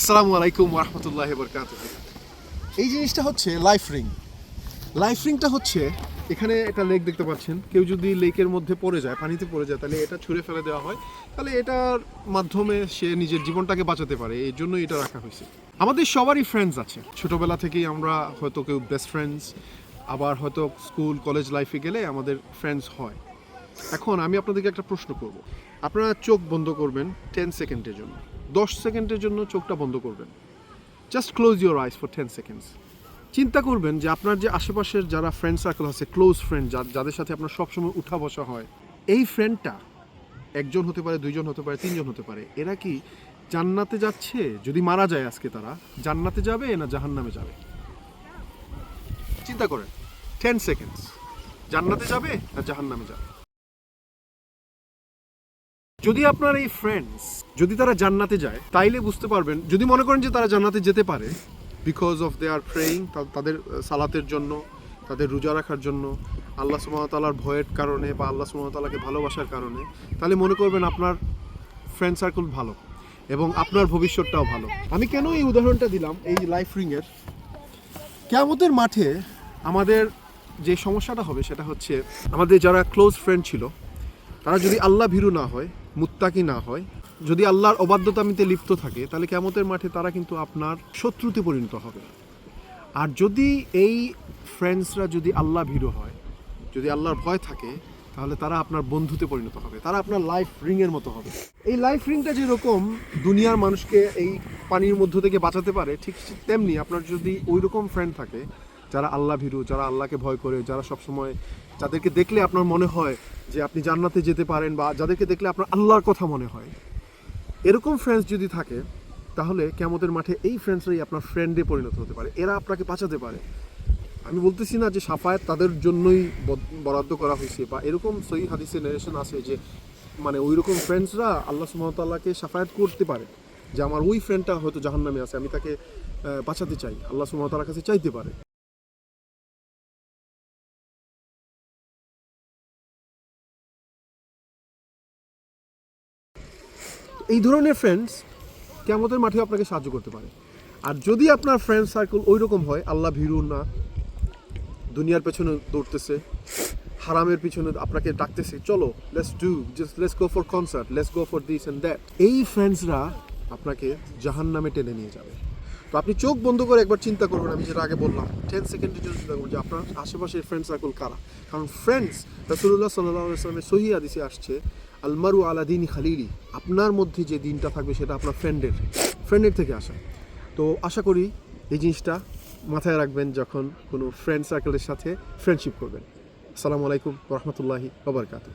আসসালামু আলাইকুম রহমতুল্লাহ বরকাত এই জিনিসটা হচ্ছে লাইফ রিং লাইফ রিংটা হচ্ছে, এখানে একটা লেক দেখতে পাচ্ছেন। কেউ যদি লেকের মধ্যে পড়ে যায়, পানিতে পড়ে যায়, তাহলে এটা ছুঁড়ে ফেলে দেওয়া হয়। তাহলে এটার মাধ্যমে সে নিজের জীবনটাকে বাঁচাতে পারে। এই জন্য এটা রাখা হয়েছে। আমাদের সবারই ফ্রেন্ডস আছে। ছোটোবেলা থেকেই আমরা হয়তো কেউ বেস্ট ফ্রেন্ডস আবার হয়তো স্কুল কলেজ লাইফে গেলে আমাদের ফ্রেন্ডস হয়। এখন আমি আপনাদেরকে একটা প্রশ্ন করব। আপনারা চোখ বন্ধ করবেন টেন সেকেন্ডের জন্য। দশ সেকেন্ডের জন্য চোখটা বন্ধ করবেন। Just close your eyes for ten seconds চিন্তা করবেন যে আপনার যে আশেপাশের যারা ফ্রেন্ড সার্কেল আছে ক্লোজ ফ্রেন্ড যাদের সাথে আপনার সবসময় উঠা বসা হয়, এই ফ্রেন্ডটা একজন হতে পারে, দুইজন হতে পারে, তিনজন হতে পারে, এরা কি জান্নাতে যাচ্ছে? যদি মারা যায় আজকে তারা, জান্নাতে যাবে না জাহান্নামে যাবে? চিন্তা করেন। টেন সেকেন্ডস জান্নাতে যাবে না জাহান্নামে যাবে? যদি আপনার এই ফ্রেন্ডস যদি তারা জান্নাতে যায়, তাইলে বুঝতে পারবেন, যদি মনে করেন যে তারা জান্নাতে যেতে পারে because of they are praying তাদের সালাতের জন্য, তাদের রোজা রাখার জন্য, আল্লাহ সুমতালার ভয়ের কারণে বা আল্লাহ সুমতালাকে ভালোবাসার কারণে, তাহলে মনে করবেন আপনার ফ্রেন্ড সার্কেল ভালো এবং আপনার ভবিষ্যৎটাও ভালো। আমি কেন এই উদাহরণটা দিলাম, এই লাইফ রিংয়ের কেয়ামতের মাঠে আমাদের যে সমস্যাটা হবে, সেটা হচ্ছে আমাদের যারা ক্লোজ ফ্রেন্ড ছিল, তারা যদি আল্লাহ ভীরু না হয় মুত্তাকি না হয়। যদি আল্লাহর অবাধ্যতামিতে লিপ্ত থাকে, তাহলে কেমতের মাঠে তারা কিন্তু আপনার শত্রুতে পরিণত হবে। আর যদি এই ফ্রেন্ডসরা যদি আল্লাহ ভীরু হয়, যদি আল্লাহর ভয় থাকে, তাহলে তারা আপনার বন্ধুতে পরিণত হবে। তারা আপনার লাইফ রিংয়ের মতো হবে। এই লাইফ রিংটা যেরকম দুনিয়ার মানুষকে এই পানির মধ্য থেকে বাঁচাতে পারে, ঠিক তেমনি আপনার যদি ওই রকম ফ্রেন্ড থাকে, যারা আল্লাহ ভীরু, যারা আল্লাহকে ভয় করে, যারা সবসময় যাদেরকে দেখলে আপনার মনে হয় যে আপনি জান্নাতে যেতে পারেন বা যাদেরকে দেখলে আপনার আল্লাহর কথা মনে হয়। এরকম ফ্রেন্ডস যদি থাকে, তাহলে কেমতের মাঠে এই ফ্রেন্ডসরাই আপনার ফ্রেন্ডে পরিণত হতে পারে। এরা আপনাকে বাঁচাতে পারে। আমি বলতেছি না যে সাফায়াত তাদের জন্যই বরাদ্দ করা হয়েছে বা এরকম সহি হাদিসে নারেশন আছে যে মানে ওই রকম ফ্রেন্ডসরা আল্লাহ সুমতাল্লাহকে সাফায়াত করতে পারে। যে আমার ওই ফ্রেন্ডটা হয়তো জাহান্নামে আছে, আমি তাকে বাঁচাতে চাই। আল্লাহ সুমতাল্লাহর কাছে চাইতে পারে। এই ধরনের ফ্রেন্ডস কেমতের মাঠে আপনাকে সাহায্য করতে পারে। আর যদি আপনার ফ্রেন্ড সার্কেল ওই রকম হয়, আল্লাহ ভীরু না, দুনিয়ার পেছনে দৌড়তেছে, হারামের পিছনে আপনাকে ডাকতেছে, চলো let's do just let's go for concert let's go for this and that এই ফ্রেন্ডসরা আপনাকে জাহান নামে টেনে নিয়ে যাবে। তো আপনি চোখ বন্ধ করে একবার চিন্তা করবেন, আমি যেটা আগে বললাম টেন সেকেন্ডের জন্য চিন্তা করবেন যে আপনার আশেপাশের ফ্রেন্ড সার্কেল কারা? কারণ ফ্রেন্ডস রাসুল্লাহ সাল্লাহ আসলামের সহি আদিসে আসছে আলমারু আলাদিন খালিলি, আপনার মধ্যে যে দিনটা থাকবে সেটা আপনার ফ্রেন্ডের ফ্রেন্ডের থেকে আসা। তো আশা করি এই জিনিসটা মাথায় রাখবেন যখন কোনো ফ্রেন্ড সার্কেলের সাথে ফ্রেন্ডশিপ করবেন। আসসালামু আলাইকুম রহমতুল্লাহি ওবরকাতু